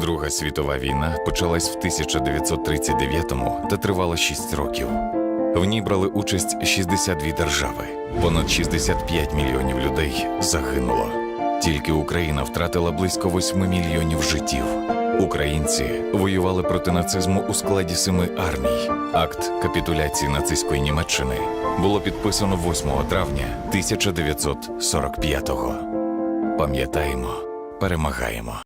Друга світова війна почалась в 1939-му та тривала 6 років. В ній брали участь 62 держави. Понад 65 мільйонів людей загинуло. Тільки Україна втратила близько 8 мільйонів життів. Українці воювали проти нацизму у складі семи армій. Акт капітуляції нацистської Німеччини було підписано 8 травня 1945-го. Пам'ятаємо, перемагаємо.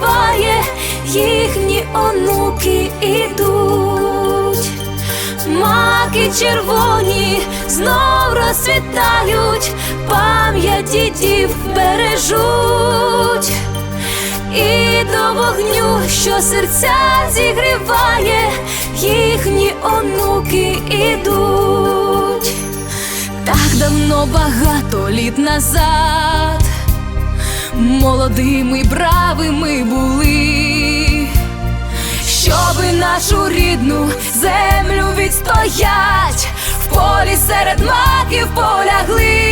зігріває, їхні онуки ідуть, маки червоні знов розцвітають, пам'ять дідів бережуть, і до вогню, що серця зігріває, їхні онуки ідуть. Так давно багато літ назад молодими бравими були, щоби нашу рідну землю відстоять, в полі серед маків полягли,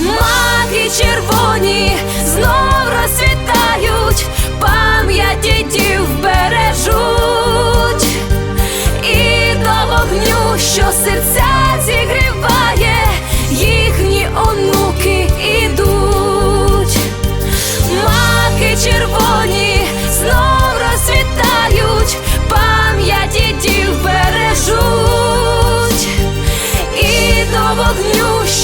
маки червоні знов розцвітають, пам'ять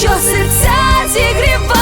що серця зігріває,